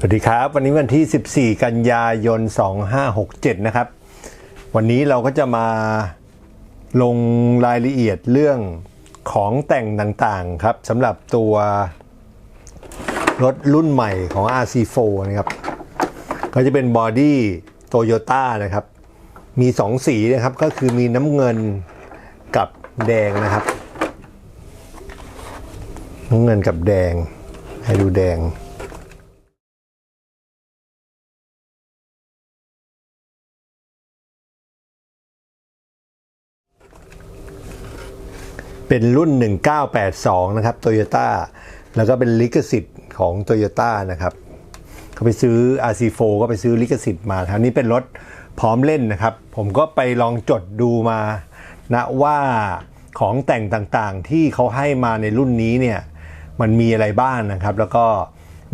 สวัสดีครับ วันนี้วันที่ 14 กันยายน 2567 นะครับ วันนี้เราก็จะมาลงรายละเอียดเรื่องของแต่งต่างๆครับสำหรับตัวรถรุ่นใหม่ของ RC4 นะครับ ก็จะเป็นบอดี้โตโยต้านะครับ มี 2 สีนะครับ ก็คือมีน้ำเงินกับแดงนะครับ น้ำเงินกับแดง ให้ดูแดง เป็นรุ่น 1982 นะครับโตโยต้าแล้วก็เป็นลิขสิทธิ์ของโตโยต้านะครับเขาไปซื้อ RC4 ก็ไปซื้อลิขสิทธิ์มาครับนี่เป็นรถพร้อมเล่นนะครับ ผมก็ไปลองจดดูมานะว่าของแต่งต่างๆที่เขาให้มาในรุ่นนี้เนี่ยมันมีอะไรบ้างนะครับ แล้วก็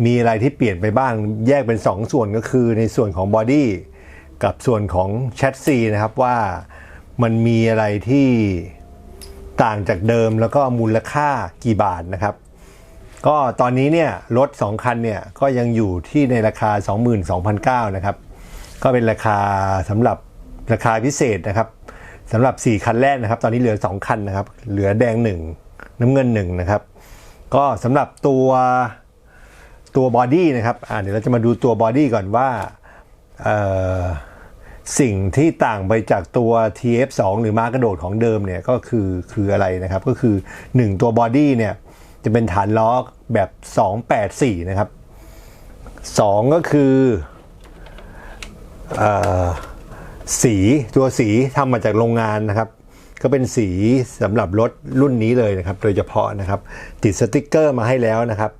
มีอะไรที่เปลี่ยนไปบ้างแยกเป็น 2ส่วนก็คือในส่วนของบอดี้กับส่วนของแชสซีนะครับว่ามันมีอะไรที่ ต่างจากเดิมแล้วก็มูลค่ากี่บาทนะครับ ก็ตอนนี้เนี่ยรถ 2 คันเนี่ยก็ยังอยู่ที่ในราคา 22,900นะครับ ก็เป็นราคาสำหรับราคาพิเศษนะครับสำหรับ 4 คันแรกนะครับ ตอนนี้เหลือ 2 คันนะครับ เหลือแดง 1 น้ำเงิน 1 นะครับ ก็สำหรับตัวตัวบอดี้นะครับอ่าเดี๋ยวเราจะมาดูตัวบอดี้ก่อนว่าเอ่อ สิ่งที่ต่างไปจากตัว TF2 หรือม้ากระโดดของเดิมเนี่ยก็คือคืออะไรนะครับ ก็คือ 1 ตัวบอดี้เนี่ยจะเป็นฐานล้อแบบ 284 นะครับ 2 ก็คือเออสีตัวสีทำมาจากโรงงานนะครับ ก็เป็นสีสำหรับรถรุ่นนี้เลยนะครับ โดยเฉพาะนะครับ ติดสติกเกอร์มาให้แล้วนะครับ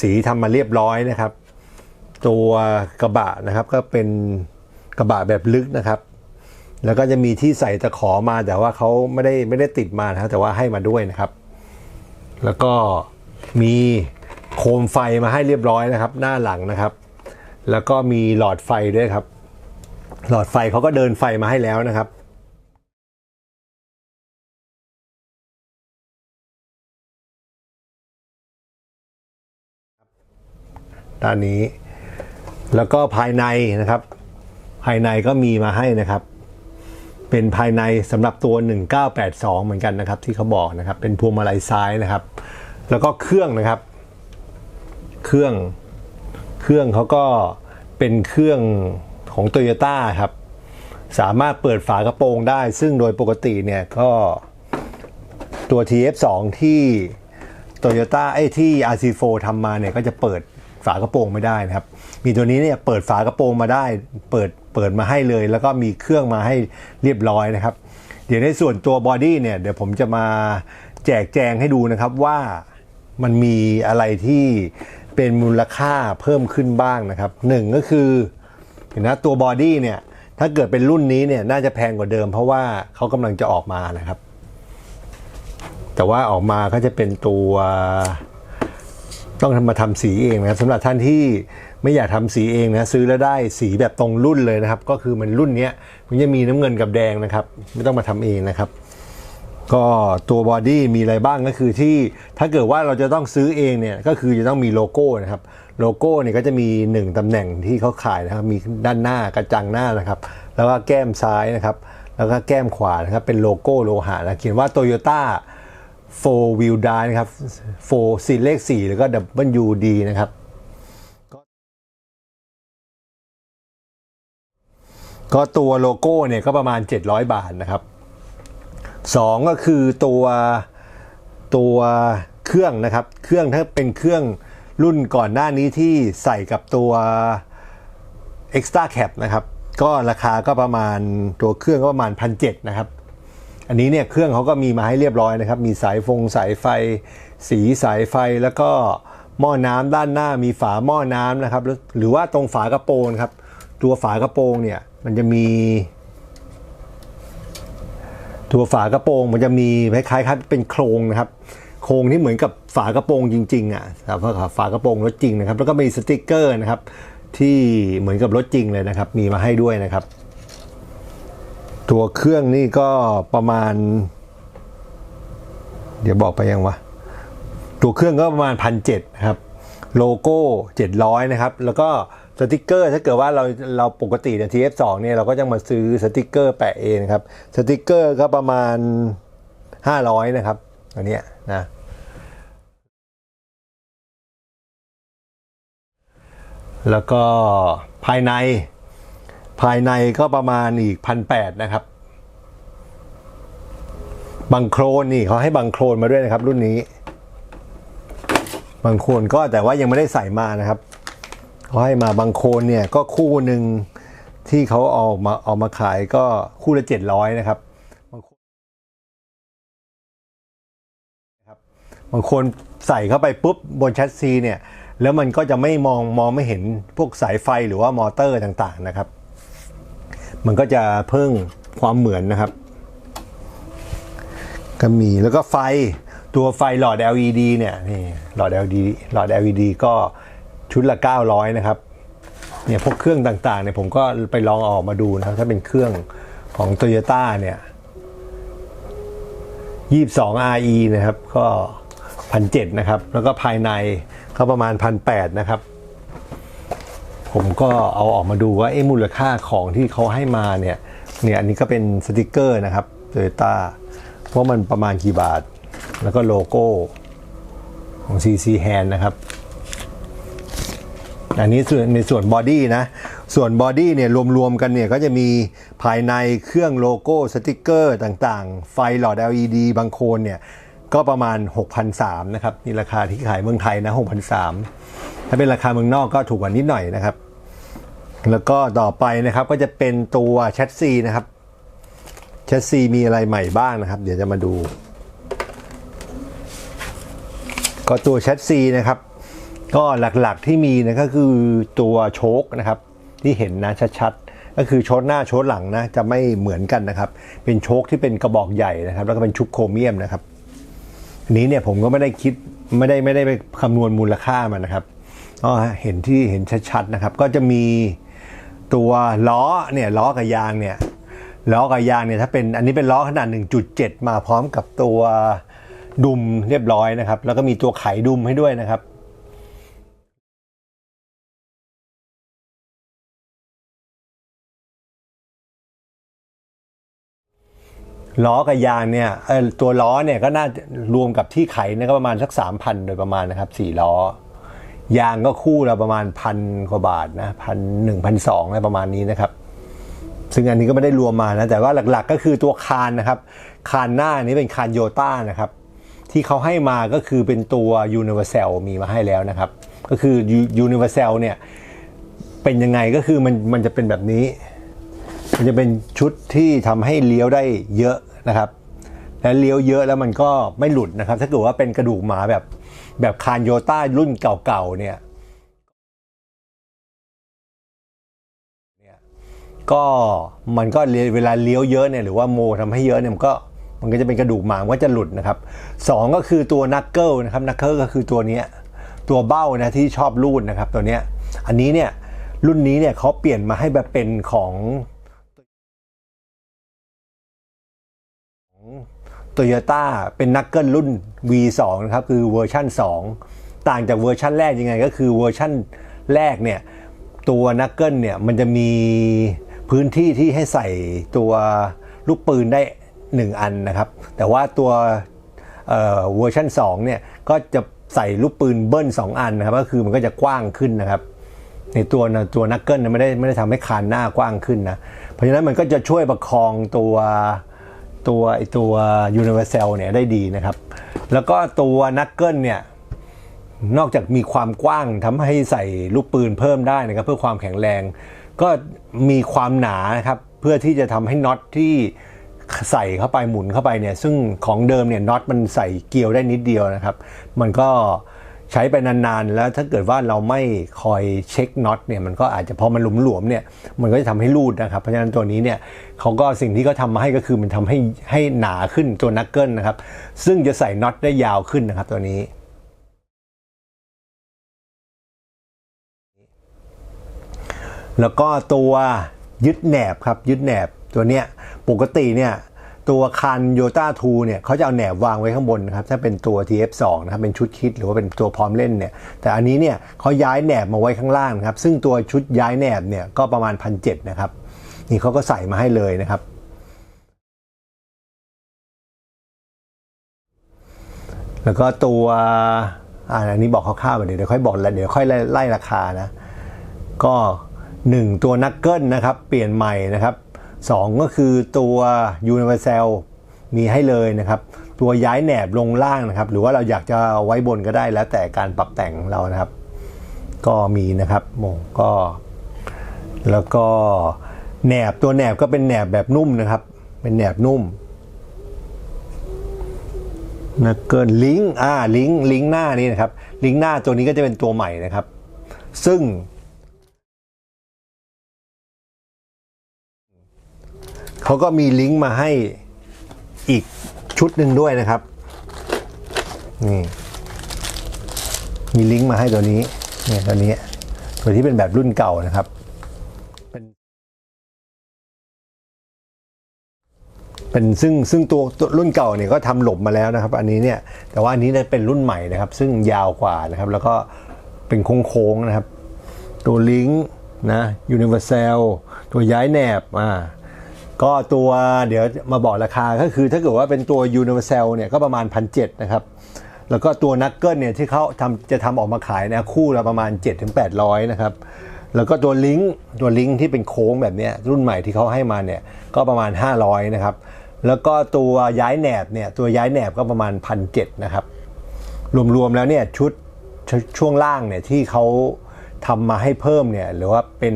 สีทำมาเรียบร้อยนะครับ ตัวกระบะนะครับก็เป็น กระบะแบบลึกนะครับ แล้วก็จะมีที่ใส่ตะขอมาแต่ว่าเขาไม่ได้ไม่ได้ติดมานะครับแต่ว่าให้มาด้วยนะครับ แล้วก็มีโคมไฟมาให้เรียบร้อยนะครับ หน้าหลังนะครับ แล้วก็มีหลอดไฟด้วยครับ หลอดไฟเขาก็เดินไฟมาให้แล้วนะครับด้านนี้ แล้วก็ภายในนะครับายในก็มีมาให้นะครับ เป็นภายในสำหรับตัว 1982 เหมือนกันนะครับ ที่เขาบอกนะครับ เป็นพวงมาลัยซ้ายนะครับ แล้วก็เครื่องนะครับ เครื่องเครื่องเขาก็เป็นเครื่องของ t o y ยต้ครับ สามารถเปิดฝากระโปรงได้ ซึ่งโดยปกติเนี่ยก็ตัว TF2 ที่โตโยต้าไอ้ที่ RC4 ทำมาเนี่ยก็จะเปิดฝากระโปรงไม่ได้นะครับ มีตัวนี้เนี่ยเปิดฝากระโปรงมาได้ เปิดเปิดมาให้เลย แล้วก็มีเครื่องมาให้เรียบร้อยนะครับ เดี๋ยวในส่วนตัวบอดี้เนี่ยเดี๋ยวผมจะมาแจกแจงให้ดูนะครับว่ามันมีอะไรที่เป็นมูลค่าเพิ่มขึ้นบ้างนะครับหนึ่งก็คือเห็นนะตัวบอดี้เนี่ยถ้าเกิดเป็นรุ่นนี้เนี่ยน่าจะแพงกว่าเดิม เพราะว่าเขากำลังจะออกมานะครับ แต่ว่าออกมาก็จะเป็นตัว ต้องทำมาทำสีเองนะครับสำหรับท่านที่ ไม่อยากทำสีเองนะซื้อแล้วได้สีแบบตรงรุ่นเลยนะครับ ก็คือมันรุ่นเนี้ยมันจะมีน้ำเงินกับแดงนะครับ ไม่ต้องมาทำเองนะครับก็ตัวบอดี้มีอะไรบ้างก็คือที่ถ้าเกิดว่าเราจะต้องซื้อเองเนี่ยก็คือจะต้องมีโลโก้นะครับโลโก้เนี่ยก็จะมี 1ตำแหน่งที่เขาขายนะครับมีด้านหน้ากระจังหน้านะครับ แล้วก็แก้มซ้ายนะครับ แล้วก็แก้มขวานะครับเป็นโลโก้โลหะนะเขียนว่า Toyota 4 wheel drive นะครับ4สีเลข4แล้วก็ WD นะครับ ก็ตัวโลโก้เนี่ยก็ประมาณ 700 บาทนะครับ 2 ก็คือตัวตัวเครื่องนะครับ เครื่องถ้าเป็นเครื่องรุ่นก่อนหน้านี้ที่ใส่กับตัว Extra Cap นะครับ ก็ราคาก็ประมาณตัวเครื่องก็ประมาณ 1,700นะครับ อันนี้เนี่ยเครื่องเขาก็มีมาให้เรียบร้อยนะครับ มีสายฟงสายไฟ สีสายไฟแล้วก็หม้อน้ำด้านหน้ามีฝาหม้อน้ำนะครับ หรือว่าตรงฝากระโปรงครับ ตัวฝากระโปรงเนี่ย มันจะมีตัวฝากระโปรงมันจะมีคล้ายๆเป็นโครงนะครับ โครงที่เหมือนกับฝากระโปรงจริงๆอะฝากระโปรงรถจริงนะครับ แล้วก็มีสติกเกอร์นะครับ ที่เหมือนกับรถจริงเลยนะครับ มีมาให้ด้วยนะครับ ตัวเครื่องนี่ก็ประมาณ เดี๋ยวบอกไปยังวะตัวเครื่องก็ประมาณพันเนะครับ โลโก้ 700 นะครับ แล้วก็ สติกเกอร์ถ้าเกิดว่าเราเราปกติเนี่ย TF2 เนี่ยเราก็จะมาซื้อสติกเกอร์แปะเองครับสติกเกอร์ก็ประมาณ 500 นะครับ อันเนี้ยนะแล้วก็ภายในภายในก็ประมาณอีกพันแปดนะครับ บังโครนนี่เขาให้บังโครนมาด้วยนะครับ รุ่นนี้บางโครนก็แต่ว่ายังไม่ได้ใส่มานะครับ เขาให้มาบางโคนเนี่ยก็คู่หนึ่งที่เขาเอามาเอามาขายก็คู่ละเจ็ดร้อยนะครับบางโคนครับบางคนใส่เข้าไปปุ๊บบนแชสซีเนี่ย แล้วมันก็จะไม่มองมองไม่เห็นพวกสายไฟหรือว่ามอเตอร์ต่างๆนะครับ มันก็จะเพิ่มความเหมือนนะครับ ก็มีแล้วก็ไฟตัวไฟหลอด LED เนี่ยนี่หลอด LED หลอด LED ก็ ชุดละ 900 นะครับเนี่ยพวกเครื่องต่างๆเนี่ยผมก็ไปลองออกมาดูนะครับ ถ้าเป็นเครื่องของ Toyota เนี่ย22 RE นะครับ ก็พันเนะครับ แล้วก็ภายในก็ประมาณพันแนะครับ ผมก็เอาออกมาดูว่าเอ๊มูลค่าของที่เขาให้มาเนี่ยเนี่ยอันนี้ก็เป็นสติกเกอร์นะครับ Toyota ว่ามันประมาณกี่บาท แล้วก็โลโก้ของ CC Hand นะครับ อันนี้ส่วนในส่วนบอดี้นะ ส่วนบอดี้เนี่ยรวมๆกันเนี่ยก็จะมีภายในเครื่องโลโก้สติกเกอร์ต่างๆ ไฟหลอด LED บางโคนเนี่ยก็ประมาณ6,300นะครับนี่ราคาที่ขายเมืองไทยนะ6,300ถ้าเป็นราคาเมืองนอกก็ถูกกว่านิดหน่อยนะครับ แล้วก็ต่อไปนะครับก็จะเป็นตัวแชสซีนะครับแชสซีมีอะไรใหม่บ้างนะครับ เดี๋ยวจะมาดู ก็ตัวแชสซีนะครับ ก็หลักๆที่มีนะก็คือตัวโชคนะครับที่เห็นนะชัดๆ ก็คือโชคหน้าโชคหลังนะจะไม่เหมือนกันนะครับ เป็นโชคที่เป็นกระบอกใหญ่นะครับ แล้วก็เป็นชุบโครเมียมนะครับอันนี้เนี่ยผมก็ไม่ได้คิดไม่ได้ไม่ได้ไปคำนวณมูลค่ามันนะครับก็เห็นที่เห็นชัดๆนะครับ ก็จะมีตัวล้อเนี่ยล้อกับยางเนี่ยล้อกับยางเนี่ยถ้าเป็นอันนี้เป็นล้อขนาด 1.7 มาพร้อมกับตัวดุมเรียบร้อยนะครับ แล้วก็มีตัวไขดุมให้ด้วยนะครับ ล้อกับยางเนี่ยตัวล้อเนี่ยก็น่ารวมกับที่ไขเนี่ยก็ประมาณสักสามพันโดยประมาณนะครับสี่ล้อยางก็คู่ละประมาณพันกว่าบาทนะพันหนึ่งพันสองอะไรประมาณนี้นะครับ ซึ่งอันนี้ก็ไม่ได้รวมมานะ แต่ว่าหลักๆก็คือตัวคานนะครับ คานหน้านี้เป็นคานโยต้านะครับ ที่เขาให้มาก็คือเป็นตัว Universal มีมาให้แล้วนะครับ ก็คือ Universal เนี่ยเป็นยังไงก็คือมันมันจะเป็นแบบนี้ มันจะเป็นชุดที่ทำให้เลี้ยวได้เยอะนะครับและเลี้ยวเยอะแล้วมันก็ไม่หลุดนะครับ ถ้าเกิดว่าเป็นกระดูกหมาแบบแบบคานโยต้ารุ่นเก่าๆเนี่ยก็มันก็เวลาเลี้ยวเยอะเนี่ยหรือว่าโมทำให้เยอะเนี่ยมันก็มันก็จะเป็นกระดูกหมามันก็จะหลุดนะครับสองก็คือตัวนักเกิลนะครับนักเกิลก็คือตัวนี้ตัวเบ้านะที่ชอบรูดนะครับตัวเนี้ยอันนี้เนี่ยรุ่นนี้เนี่ยเขาเปลี่ยนมาให้แบบเป็นของ โตโยต้าเป็นนักเกิลรุ่น V2 นะครับ คือเวอร์ชั่น 2 ต่างจากเวอร์ชั่นแรกยังไงก็คือเวอร์ชั่นแรกเนี่ย ตัวนักเกิลเนี่ย มันจะมีพื้นที่ที่ให้ใส่ตัวลูกปืนได้ 1 อันนะครับ แต่ว่าตัวเวอร์ชัน2เนี่ย ก็จะใส่ลูกปืนเบิ้ล2 อันนะครับ ก็คือมันก็จะกว้างขึ้นนะครับ ในตัวตัวนักเกิลไม่ได้ไม่ได้ทำให้คานหน้ากว้างขึ้นนะ เพราะฉะนั้นมันก็จะช่วยประคองตัว ตัวไอตัว Universal เนี่ยได้ดีนะครับ แล้วก็ตัวนักเกิลเนี่ยนอกจากมีความกว้างทำให้ใส่ลูกปืนเพิ่มได้นะครับ เพื่อความแข็งแรง ก็มีความหนานะครับเพื่อที่จะทำให้น็อตที่ใส่เข้าไปหมุนเข้าไปเนี่ยซึ่งของเดิมเนี่ยน็อตมันใส่เกลียวได้นิดเดียวนะครับ มันก็ ใช้ไปนานๆ แล้วถ้าเกิดว่าเราไม่คอยเช็คน็อตเนี่ยมันก็อาจจะพอมันหลวมๆเนี่ยมันก็จะทำให้รูดนะครับ เพราะฉะนั้นตัวนี้เนี่ยเขาก็สิ่งที่เขาทำมาให้ก็คือมันทำให้ให้หนาขึ้นตัวนักเกิลนะครับ ซึ่งจะใส่น็อตได้ยาวขึ้นนะครับตัวนี้แล้วก็ตัวยึดแหนบครับยึดแหนบตัวเนี้ยปกติเนี่ย ตัวคันโยต้าทูเนี่ยเขาจะเอาแหนบวางไว้ข้างบนนะครับ ถ้าเป็นตัว TF2 นะครับ เป็นชุดคิดหรือว่าเป็นตัวพร้อมเล่นเนี่ย แต่อันนี้เนี่ยเขาย้ายแหนบมาไว้ข้างล่างครับ ซึ่งตัวชุดย้ายแหนบเนี่ยก็ประมาณพันเนะครับ นี่เขาก็ใส่มาให้เลยนะครับแล้วก็ตัวอันนี้บอกคร่าวๆไปเดี๋ยวเดี๋ยวค่อยบอกแล้วเดี๋ยวค่อยไล่ไล่ราคานะ ก็ 1 ตัวนักเกิลนะครับ เปลี่ยนใหม่นะครับ 2 ก็คือตัว Universal มีให้เลยนะครับ ตัวย้ายแหนบลงล่างนะครับ หรือว่าเราอยากจะไว้บนก็ได้แล้วแต่การปรับแต่งเรานะครับ ก็มีนะครับโมก็ แล้วก็แหนบตัวแหนบก็เป็นแหนบแบบนุ่มนะครับ เป็นแหนบนุ่มนะเกินลิงก์อ่าลิงก์ลิงก์หน้านี้นะครับ ลิงก์หน้าตัวนี้ก็จะเป็นตัวใหม่นะครับ ซึ่ง เขาก็มีลิงก์มาให้อีกชุดหนึ่งด้วยนะครับ นี่ มีลิงก์มาให้ตัวนี้ เนี่ยตัวนี้ ตัวที่เป็นแบบรุ่นเก่านะครับเป็นเป็นซึ่งซึ่งตัวตัวรุ่นเก่าเนี่ยก็ทำหลบมาแล้วนะครับ อันนี้เนี่ย แต่ว่าอันนี้เนี่ยเป็นรุ่นใหม่นะครับ ซึ่งยาวกว่านะครับ แล้วก็เป็นโค้งๆนะครับ ตัวลิงก์นะยูนิเวอร์แซลตัวย้ายแหนบอ่า ก็ตัวเดี๋ยวมาบอกราคาก็คือถ้าเกิดว่าเป็นตัว Universal เนี่ยก็ประมาณ1,700นะครับ แล้วก็ตัวนักเกิลเนี่ยที่เขาทำจะทำออกมาขายนี่ยคู่ละประมาณ 7-800 นะครับ แล้วก็ตัวลิงก์ตัวลิงก์ที่เป็นโค้งแบบนี้รุ่นใหม่ที่เขาให้มาเนี่ยก็ประมาณ 500 นะครับ แล้วก็ตัวย้ายแหนบเนี่ยตัวย้ายแหนบก็ประมาณ1,700นะครับ รวมๆแล้วเนี่ยชุดชช่วงล่างเนี่ยที่เขาทำมาให้เพิ่มเนี่ยหรือว่าเป็น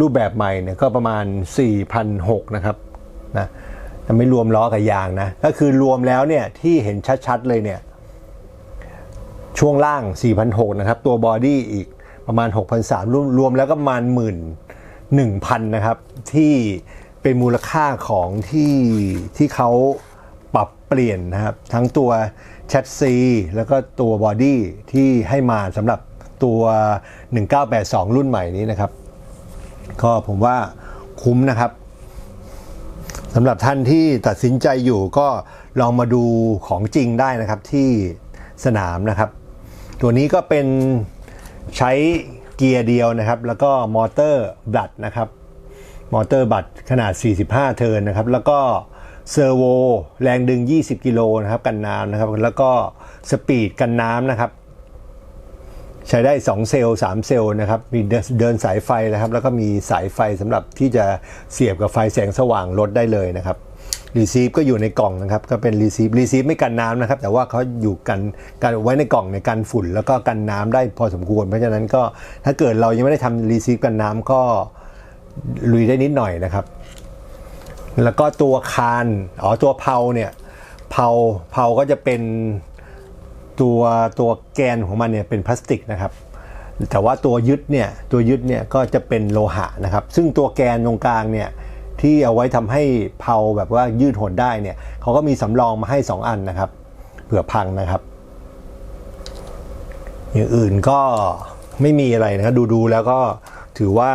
รูปแบบใหม่เนี่ยก็ประมาณ4,600นะครับนะแต่ไม่รวมล้อกับยางนะ ก็คือรวมแล้วเนี่ยที่เห็นชัดๆเลยเนี่ย ช่วงล่าง4,600นะครับ ตัวบอดี้อีกประมาณ6,300รวมรวมแล้วก็ประมาณหมื่น1,000 นะครับ ที่เป็นมูลค่าของที่ที่เขาปรับเปลี่ยนนะครับ ทั้งตัวแชสซีแล้วก็ตัวบอดี้ที่ให้มาสำหรับตัว 1982 รุ่นใหม่นี้นะครับ ก็ผมว่าคุ้มนะครับสำหรับท่านที่ตัดสินใจอยู่ก็ลองมาดูของจริงได้นะครับที่สนามนะครับ ตัวนี้ก็เป็นใช้เกียร์เดียวนะครับ แล้วก็มอเตอร์บลัดนะครับ มอเตอร์บัตขนาด 45 เทิร์นนะครับ แล้วก็เซอร์โวแรงดึง 20 กิโลนะครับ กันน้ำนะครับ แล้วก็สปีดกันน้ำนะครับ ใช้ได้ 2 เซลล์3เซลล์นะครับ มีเดินสายไฟนะครับ แล้วก็มีสายไฟสำหรับที่จะเสียบกับไฟแสงสว่างรถได้เลยนะครับรีซีฟก็อยู่ในกล่องนะครับ ก็เป็นรีซีฟรีซีฟไม่กันน้ำนะครับ แต่ว่าเขาอยู่กันกันไว้ในกล่องในกันฝุ่น แล้วก็กันน้ำได้พอสมควร เพราะฉะนั้นก็ถ้าเกิดเรายังไม่ได้ทำรีซีฟกันน้ำก็ลุยได้นิดหน่อยนะครับ แล้วก็ตัวคานอ๋อตัวเพาเนี่ยเพาเพาก็จะเป็น ตัวตัวแกนของมันเนี่ยเป็นพลาสติกนะครับ แต่ว่าตัวยึดเนี่ยตัวยึดเนี่ยก็จะเป็นโลหะนะครับ ซึ่งตัวแกนตรงกลางเนี่ยที่เอาไว้ทำให้เพาแบบว่ายืดหดได้เนี่ยเขาก็มีสำรองมาให้ 2 อันนะครับ เผื่อพังนะครับ อย่างอื่นก็ไม่มีอะไรนะครับดูดูๆแล้วก็ถือว่า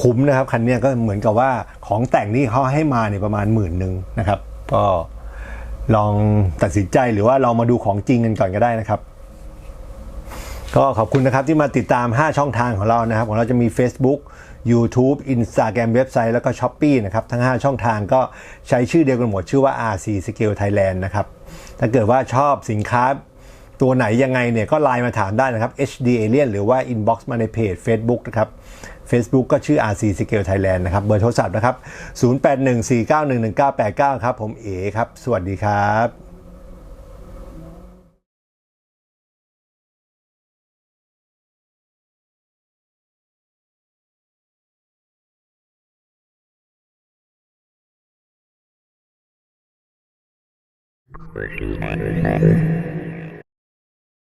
คุ้มนะครับคันนี้ก็เหมือนกับว่าของแต่งที่เขาให้มาเนี่ยประมาณหมื่นหนึ่งนะครับ ก็ ลองตัดสินใจหรือว่าลองมาดูของจริงกันก่อนก็ได้นะครับ ก็ขอบคุณนะครับที่มาติดตาม 5 ช่องทางของเรานะครับ ของเราจะมี Facebook YouTube Instagram เว็บไซต์แล้วก็ s h อ p e e นะครับ ทั้ง 5 ช่องทางก็ใช้ชื่อเดียวกันหมดชื่อว่า RC Scale Thailand นะครับ ถ้าเกิดว่าชอบสินค้า ตัวไหนยังไงเนี่ยก็ไลน์มาถามได้นะครับ HD Alien หรือว่า Inbox มาในเพจ Facebook นะครับ Facebook ก็ชื่อ RC Scale Thailand นะครับ เบอร์โทรศัพท์นะครับ 0814911989 ครับ ผมเอครับ สวัสดีครับ Thank you.